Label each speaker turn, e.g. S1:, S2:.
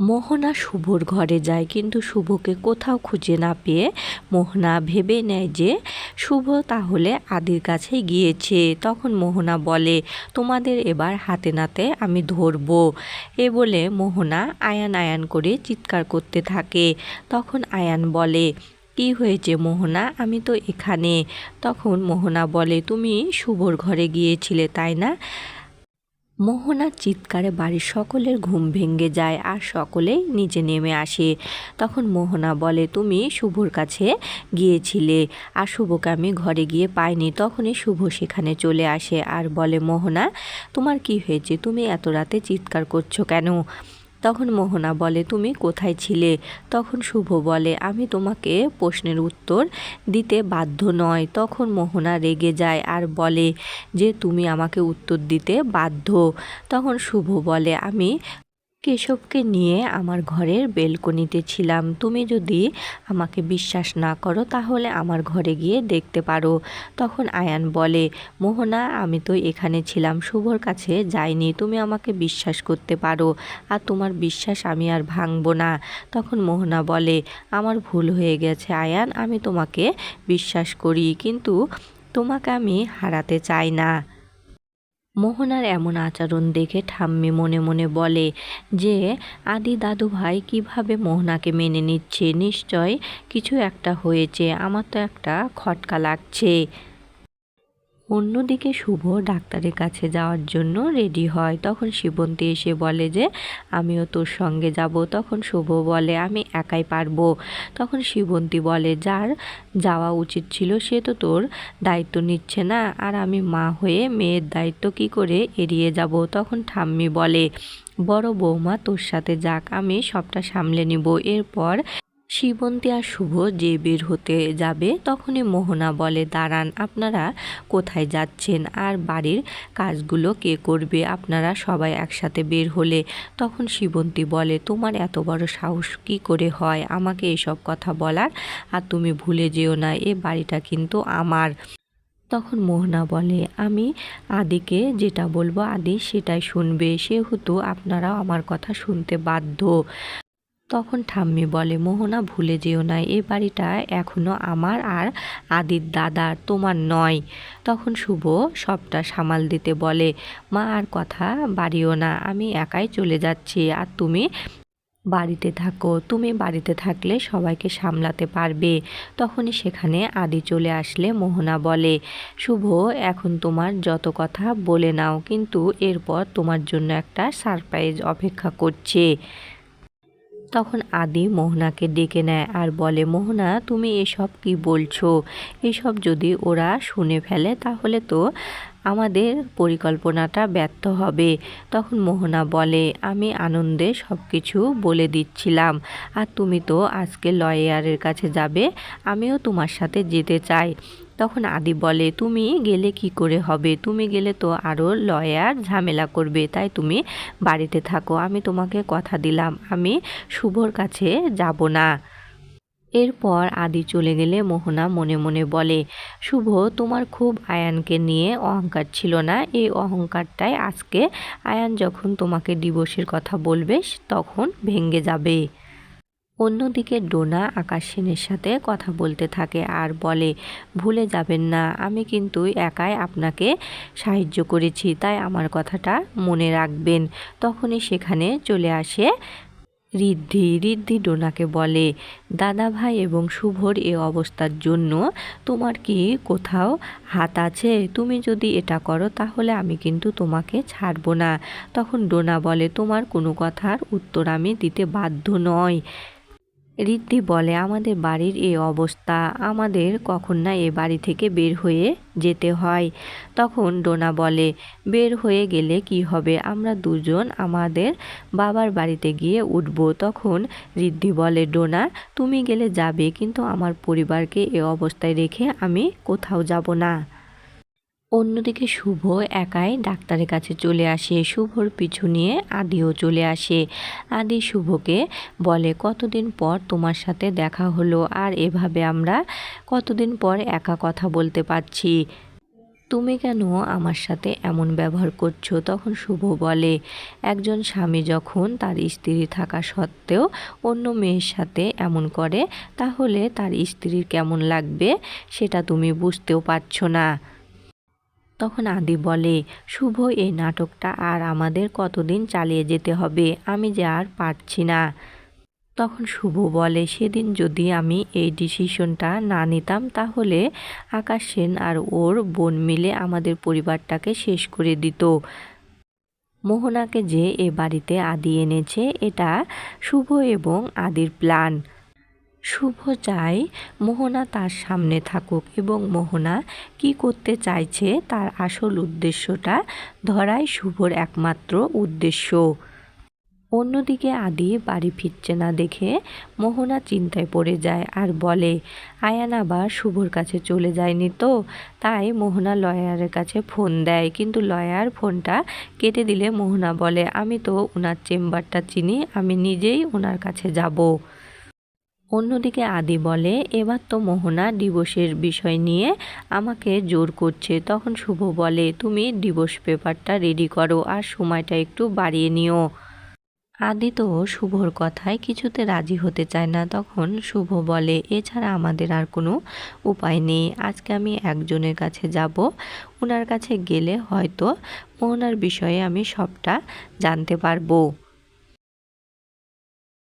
S1: মোহনা শুভর ঘরে যায়, কিন্তু শুভকে কোথাও খুঁজে না পেয়ে মোহনা ভেবে নেয় যে শুভ তাহলে আদির কাছে গিয়েছে। তখন মোহনা বলে, তোমাদের এবার হাতে নাতে আমি ধরবো। এ বলে মোহনা আয়ান আয়ান করে চিৎকার করতে থাকে। তখন আয়ান বলে, কি হয়েছে মোহনা? আমি তো এখানে। তখন মোহনা বলে, তুমি শুভর ঘরে গিয়েছিলে, তাই না? মোহনার চিৎকারে বাড়ির সকলের ঘুম ভেঙে যায় আর সকলেই নিচে নেমে আসে। তখন মোহনা বলে, তুমি শুভর কাছে গিয়েছিলে আর শুভকে আমি ঘরে গিয়ে পাইনি। তখনই শুভ সেখানে চলে আসে আর বলে, মোহনা, তোমার কি হয়েছে? তুমি এত রাতে চিৎকার করছ কেন? তখন মোহনা বলে, তুমি কোথায় ছিলে? তখন শুভ বলে, আমি তোমাকে প্রশ্নের উত্তর দিতে বাধ্য নয়। তখন মোহনা রেগে যায় আর বলে যে, তুমি আমাকে উত্তর দিতে বাধ্য। তখন শুভ বলে, আমি কেশবকে নিয়ে আমার ঘরের বেলকনিতে ছিলাম। তুমি যদি আমাকে বিশ্বাস না করো, তাহলে আমার ঘরে গিয়ে দেখতে পারো। তখন আয়ান বলে, মোহনা, আমি তো এখানে ছিলাম, শুভর কাছে যাইনি, তুমি আমাকে বিশ্বাস করতে পারো, আর তোমার বিশ্বাস আমি আর ভাঙবো না। তখন মোহনা বলে, আমার ভুল হয়ে গেছে আয়ান, আমি তোমাকে বিশ্বাস করি, কিন্তু তোমাকে আমি হারাতে চাই না। মোহনার এমন আচরণ দেখে ঠাম্মি মনে মনে বলে যে, আদি দাদু ভাই কীভাবে মোহনাকে মেনে নিচ্ছে? নিশ্চয় কিছু একটা হয়েছে। আমার তো একটা খটকা লাগছে। অন্যদিকে শুভ ডাক্তারের কাছে যাওয়ার জন্য রেডি হয়। তখন শিবন্তী এসে বলে যে, আমিও তোর সঙ্গে যাব। তখন শুভ বলে, আমি একাই পারব। তখন শিবন্তী বলে, যার যাওয়া উচিত ছিল সে তো তোর দায়িত্ব নিচ্ছে না। আর আমি মা হয়ে মেয়ের দায়িত্ব কি করে এড়িয়ে যাব? তখন ঠাম্মি বলে, বড় বৌমা তোর সাথে যাক, আমি সবটা সামলে নিব। এরপর শিবন্তী আর শুভ যে বের হতে যাবে, তখনই মোহনা বলে, দাঁড়ান, আপনারা কোথায় যাচ্ছেন আর বাড়ির কাজগুলো কে করবে? আপনারা সবাই একসাথে বের হলে। তখন শিবন্তী বলে, তোমার এত বড় সাহস কি করে হয়? আমাকে এসব কথা বলার? আর তুমি ভুলে যেও না, এ বাড়িটা কিন্তু আমার। তখন মোহনা বলে, আমি আদিকে যেটা বলব, আদি সেটাই শুনবে। সেহেতু আপনারাও আমার কথা শুনতে বাধ্য। তখন ঠাম্মি বলে, মোহনা, ভুলে যেও না এ বাড়িটা এখনও আমার আর আদির দাদার, তোমার নয়। তখন শুভ সবটা সামাল দিতে বলে, মা, আর কথা বাড়িও না, আমি একাই চলে যাচ্ছি, আর তুমি বাড়িতে থাকো, তুমি বাড়িতে থাকলে সবাইকে সামলাতে পারবে। তখনই সেখানে আদি চলে আসলে, মোহনা বলে, শুভ, এখন তোমার যত কথা বলে নাও, কিন্তু এরপর তোমার জন্য একটা সারপ্রাইজ অপেক্ষা করছে। তখন আদি মোহনাকে ডেকে নেয় আর বলে, মোহনা, তুমি এসব কি বলছো? এসব যদি ওরা শুনে ফেলে, তাহলে তো আমাদের পরিকল্পনাটা ব্যর্থ হবে। তখন মোহনা বলে, আমি আনন্দে সব কিছু বলে দিচ্ছিলাম, আর তুমি তো আজকে লয়ারের কাছে যাবে, আমিও তোমার সাথে যেতে চাই। তখন আদি বলে, তুমি গেলে কি করে হবে? তুমি গেলে তো আরও লয়ার ঝামেলা করবে। তাই তুমি বাড়িতে থাকো। আমি তোমাকে কথা দিলাম। আমি শুভর কাছে যাব না। এরপর আদি চলে গেলে মোহনা মনে মনে বলে, শুভ, তোমার খুব আয়ানকে নিয়ে অহংকার ছিল না? এই অহংকারটাই আজকে আয়ান যখন তোমাকে ডিভোর্সের কথা বলবে, তখন ভেঙ্গে যাবে। অন্যদিকে ডোনা আকাশ সেনের সাথে কথা বলতে থাকে আর বলে, ভুলে যাবেন না, আমি কিন্তু একাই আপনাকে সাহায্য করেছি, তাই আমার কথাটা মনে রাখবেন। তখনই সেখানে চলে আসে ঋদ্ধি। ঋদ্ধি ডোনাকে বলে, দাদা ভাই এবং শুভর এ অবস্থার জন্য তোমার কি কোথাও হাত আছে? তুমি যদি এটা করো তাহলে আমি কিন্তু তোমাকে ছাড়বো না। তখন ডোনা বলে, তোমার কোনো কথার উত্তর আমি দিতে বাধ্য নয় ঋদ্ধি বলে, আমাদের বাড়ির এই অবস্থা, আমাদের কখন না এ বাড়ি থেকে বের হয়ে যেতে হয়? তখন ডোনা বলে, বের হয়ে গেলে কি হবে? আমরা দুজন আমাদের বাবার বাড়িতে গিয়ে উঠব। তখন ঋদ্ধি বলে, ডোনা, তুমি গেলে যাবে, কিন্তু আমার পরিবারকে এ অবস্থায় রেখে আমি কোথাও যাব না। অন্যদিকে শুভ একাই ডাক্তারের কাছে চলে আসে। শুভর পিছু নিয়ে আদিও চলে আসে। আদি শুভকে বলে, কতদিন পর তোমার সাথে দেখা হলো? আর এভাবে আমরা কতদিন পর একা কথা বলতে পারছি? তুমি কেন আমার সাথে এমন ব্যবহার করছ? তখন শুভ বলে, একজন স্বামী যখন তার স্ত্রী থাকা সত্ত্বেও অন্য মেয়ের সাথে এমন করে, তাহলে তার স্ত্রীর কেমন লাগবে? সেটা তুমি বুঝতেও পারছ না। তখন আদি বলে, শুভ এই নাটকটা আর আমাদের কতদিন চালিয়ে যেতে হবে? আমি যে আর পারছি না। তখন শুভ বলে, সেদিন যদি আমি এই ডিসিশনটা না নিতাম, তাহলে আকাশ সেন আর ওর বোন মিলে আমাদের পরিবারটাকে শেষ করে দিত। মোহনাকে যে এ বাড়িতে আদি এনেছে, এটা শুভ এবং আদির প্ল্যান শুভ চায় মোহনা তার সামনে থাকুক এবং মোহনা কি করতে চাইছে তার আসল উদ্দেশ্যটা ধরাই শুভর একমাত্র উদ্দেশ্য। অন্যদিকে আদি বাড়ি ফিরছে না দেখে মোহনা চিন্তায় পড়ে যায় আর বলে, আয়ান আবার শুভর কাছে চলে যায়নি তো? তাই মোহনা লয়ারের কাছে ফোন দেয়। কিন্তু লয়ার ফোনটা কেটে দিলে মোহনা বলে, আমি তো ওনার চেম্বারটা চিনি, আমি নিজেই ওনার কাছে যাব। অন্যদিকে আদি বলে, এবার তো মোহনা ডিভোর্সের বিষয় নিয়ে আমাকে জোর করছে, তখন শুভ বলে, তুমি ডিভোর্স পেপারটা রেডি করো আর সময়টা একটু বাড়িয়ে নিও। আদি তো শুভর কথায় কিছুতে রাজি হতে চায় না, তখন শুভ বলে, এছাড়া আমাদের আর কোনো উপায় নেই, আজকে আমি একজনের কাছে যাব ওনার কাছে গেলে হয়তো মোহনার বিষয়ে আমি সবটা জানতে পারব।